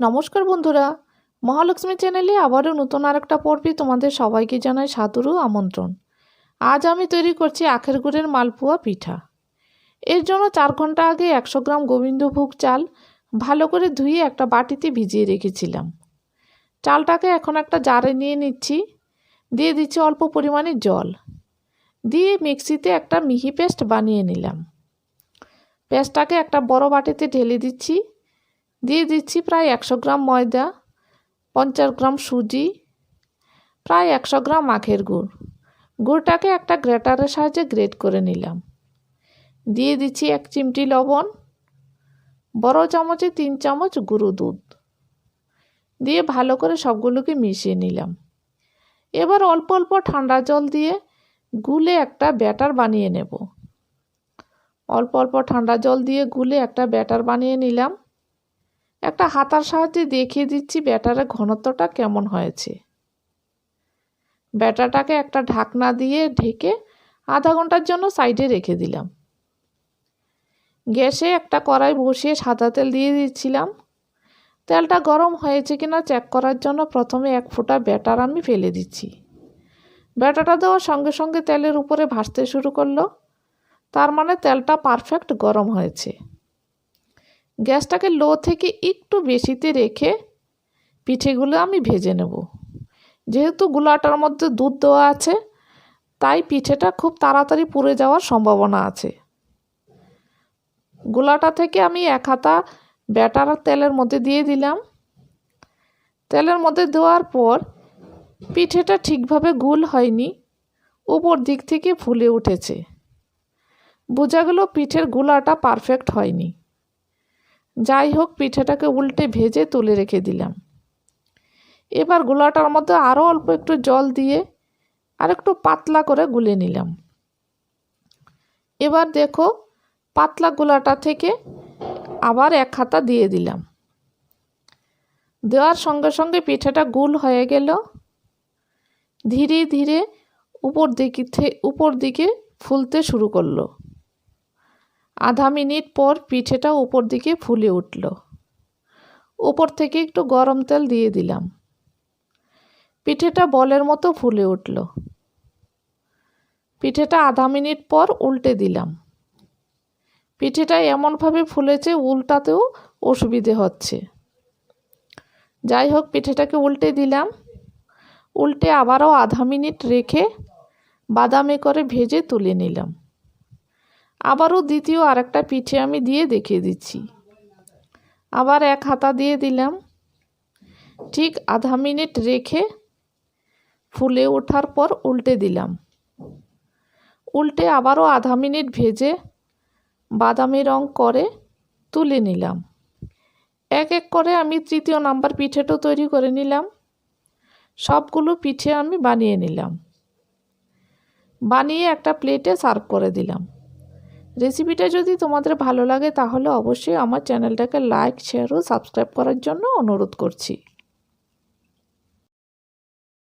নমস্কার বন্ধুরা। মহালক্ষ্মী চ্যানেলে আবারও নতুন আর একটা পর্বে তোমাদের সবাইকে জানাই সাদুরু আমন্ত্রণ। আজ আমি তৈরি করছি আখের গুড়ের মালপোয়া পিঠা। এর জন্য চার ঘণ্টা আগে একশো গ্রাম গোবিন্দভোগ চাল ভালো করে ধুয়ে একটা বাটিতে ভিজিয়ে রেখেছিলাম। চালটাকে এখন একটা জারে নিয়ে নিচ্ছি। দিয়ে দিচ্ছি অল্প পরিমাণে জল। দিয়ে মিক্সিতে একটা মিহি পেস্ট বানিয়ে নিলাম। পেস্টটাকে একটা বড় বাটিতে ঢেলে দিচ্ছি। দিয়ে দিচ্ছি প্রায় একশো গ্রাম ময়দা, পঞ্চাশ গ্রাম সুজি, প্রায় একশো গ্রাম আখের গুড়। গুড়টাকে একটা গ্রেটারের সাহায্যে গ্রেট করে নিলাম। দিয়ে দিচ্ছি এক চিমটি লবণ, বড় চামচে তিন চামচ গুঁড়ো দুধ। দিয়ে ভালো করে সবগুলোকে মিশিয়ে নিলাম। এবার অল্প অল্প ঠান্ডা জল দিয়ে গুলে একটা ব্যাটার বানিয়ে নেব। অল্প অল্প ঠান্ডা জল দিয়ে গুলে একটা ব্যাটার বানিয়ে নিলাম। একটা হাতার সাহায্যে দেখিয়ে দিচ্ছি ব্যাটারের ঘনত্বটা কেমন হয়েছে। ব্যাটারটাকে একটা ঢাকনা দিয়ে ঢেকে আধা ঘণ্টার জন্য সাইডে রেখে দিলাম। গ্যাসে একটা কড়াই বসিয়ে সাদা তেল দিয়ে দিচ্ছিলাম। তেলটা গরম হয়েছে কিনা চেক করার জন্য প্রথমে এক ফোঁটা ব্যাটার আমি ফেলে দিচ্ছি। ব্যাটারটা দেওয়ার সঙ্গে সঙ্গে তেলের উপরে ভাসতে শুরু করল। তার মানে তেলটা পারফেক্ট গরম হয়েছে। গ্যাসটাকে লো থেকে একটু বেশিতে রেখে পিঠেগুলো আমি ভেজে নেব। যেহেতু গুলাটার মধ্যে দুধ দেওয়া আছে, তাই পিঠেটা খুব তাড়াতাড়ি পুড়ে যাওয়ার সম্ভাবনা আছে। গোলাটা থেকে আমি এক হাতা ব্যাটার তেলের মধ্যে দিয়ে দিলাম। তেলের মধ্যে দেওয়ার পর পিঠেটা ঠিকভাবে গুল হয়নি, উপর দিক থেকে ফুলে উঠেছে। বোঝা গেল পিঠের গোলাটা পারফেক্ট হয়নি। যাই হোক, পিঠেটাকে উল্টে ভেজে তুলে রেখে দিলাম। এবার গোলাটার মধ্যে আরও অল্প একটু জল দিয়ে আর একটু পাতলা করে গুলে নিলাম। এবার দেখো, পাতলা গোলাটা থেকে আবার এক হাতা দিয়ে দিলাম। দেওয়ার সঙ্গে সঙ্গে পিঠেটা গুল হয়ে গেল। ধীরে ধীরে উপর দিকে উপর দিকে ফুলতে শুরু করল। আধা মিনিট পর পিঠেটা উপর দিকে ফুলে উঠল। উপর থেকে একটু গরম তেল দিয়ে দিলাম। পিঠেটা বলের মতো ফুলে উঠল। পিঠেটা আধা মিনিট পর উল্টে দিলাম। পিঠেটা এমনভাবে ফুলেছে, উল্টাতেও অসুবিধে হচ্ছে। যাই হোক, পিঠেটাকে উল্টে দিলাম। উল্টে আবারও আধা মিনিট রেখে বাদামে করে ভেজে তুলে নিলাম। আবারও দ্বিতীয় আরেকটা পিঠে আমি দিয়ে দেখিয়ে দিচ্ছি। আবার এক হাতা দিয়ে দিলাম। ঠিক আধা মিনিট রেখে ফুলে ওঠার পর উল্টে দিলাম। উল্টে আবারও আধা মিনিট ভেজে বাদামি রং করে তুলে নিলাম। এক এক করে আমি তৃতীয় নাম্বার পিঠেটাও তৈরি করে নিলাম। সবগুলো পিঠে আমি বানিয়ে নিলাম। বানিয়ে একটা প্লেটে সার্ভ করে দিলাম। রেসিপিটা যদি তোমাদের ভালো লাগে, তাহলে অবশ্যই আমার চ্যানেলটাকে লাইক শেয়ার ও সাবস্ক্রাইব করার জন্য অনুরোধ করছি।